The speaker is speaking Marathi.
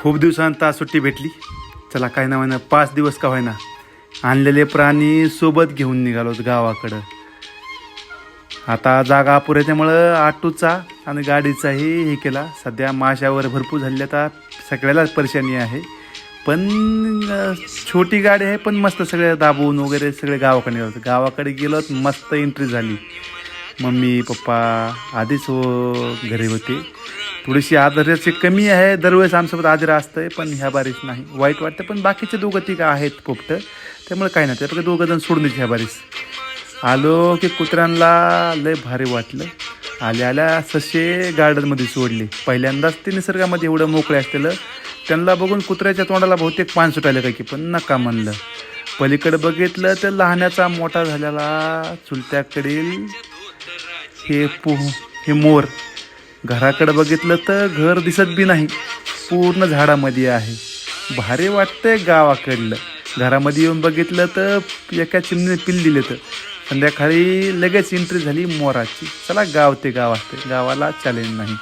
खूप दिवसांता सुट्टी भेटली. चला काय ना म्हणा पाच दिवस का होईना आणलेले प्राणी सोबत घेऊन निघालो गावाकडं. आता जागा अपुऱ्या त्यामुळं आणि गाडीचाही हे केला. सध्या माशावर भरपूर झाली आता सगळ्यालाच परेशानी आहे. पण छोटी गाडी आहे पण मस्त सगळे दाबून वगैरे सगळे गावाकडे निघालो गावाकडे गेलो मस्त एंट्री झाली. मम्मी पप्पा आधीच हो घरी होते. थोडीशी आदर्याची कमी आहे. दरवेळेस आमच्यासोबत असतं असतंय पण ह्या बारीस नाही. वाईट वाटतं पण बाकीचे दोघं तिघं आहेत पोपट त्यामुळे काही नाही. त्यापैकी दोघं जण सोडून ह्या बारीस. आलो की कुत्र्यांना लय भारी वाटलं. आल्या आल्या ससे गार्डनमध्ये सोडले. पहिल्यांदाच ते निसर्गामध्ये एवढं मोकळे असलेलं. त्यांना बघून कुत्र्याच्या तोंडाला बहुतेक पान सुटायला काही की पण नका म्हणलं. पलीकडे बघितलं तर लहानाचा मोठा झालेला चुलत्याकडील हे पोह हे मोर. घराकडे बघितलं तर घर दिसत बी नाही. पूर्ण झाडामध्ये आहे. भारी वाटतंय गावाकडलं. घरामध्ये येऊन बघितलं तर एका चिमणीने पिल दिले तर संध्याकाळी लगेच एंट्री झाली मोराची. चला गाव ते गाव असते गावाला चॅलेंज नाही.